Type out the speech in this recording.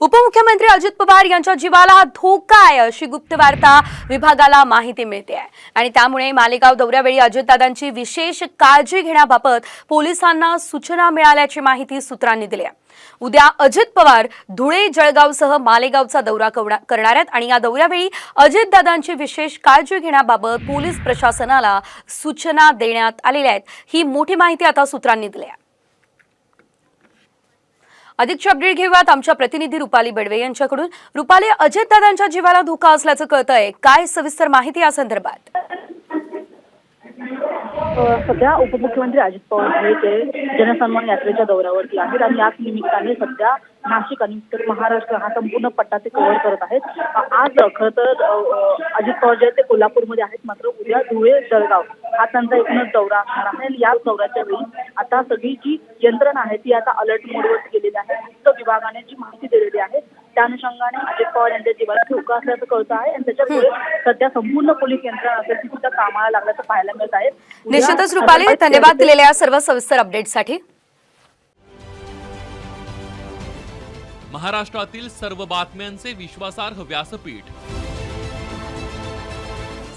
उपमुख्यमंत्री अजित पवार यांच्या जीवाला धोका आहे अशी गुप्त वार्ता विभागाला माहिती मिळते आहे. आणि त्यामुळे मालेगाव दौऱ्यावेळी अजितदादांची विशेष काळजी घेण्याबाबत पोलिसांना सूचना मिळाल्याची माहिती सूत्रांनी दिली आहे. उद्या अजित पवार धुळे जळगावसह मालेगावचा दौरा करणार आहेत आणि या दौऱ्यावेळी अजितदादांची विशेष काळजी घेण्याबाबत पोलीस प्रशासनाला सूचना देण्यात आलेल्या आहेत. ही मोठी माहिती आता सूत्रांनी दिली आहे. अधिकची अपडेट घेऊयात. आमच्या प्रतिनिधी रुपाली बेडवे यांच्याकडून. रुपाली अजितदादांच्या जीवाला धोका असल्याचं कळत आहे काय सविस्तर माहिती या संदर्भात? सध्या उपमुख्यमंत्री अजित पवार हे ते जनसन्मान यात्रेच्या दौऱ्यावरती आहेत आणि याच निमित्ताने सध्या नाशिक आणि उत्तर महाराष्ट्र हा संपूर्ण पट्टा ते कव्हर करत आहेत. आज खरं तर अजित पवार जे ते कोल्हापूरमध्ये आहेत. मात्र उद्या धुळे जळगाव हा त्यांचा एकूणच दौरा असणार आहे. आणि याच दौऱ्याच्या वेळी आता सगळी जी यंत्रणा आहे ती आता अलर्ट मोडवरती गेलेली आहे. गुप्त विभागाने जी माहिती दिलेली आहे त्या अनुषंगाने अजित पवार यांच्या जीवाला धोका असल्याचं कळतं आहे. आणि त्याच्यामुळे सध्या संपूर्ण पोलीस यंत्रणा असेल ती सुद्धा कामाला लागल्याचं पाहायला मिळत आहे. निश्चितच रुपाली धन्यवाद दिलेल्या सर्व सविस्तर अपडेटसाठी महाराष्ट्रातील सर्व बातम्यांचे विश्वासार्ह व्यासपीठ.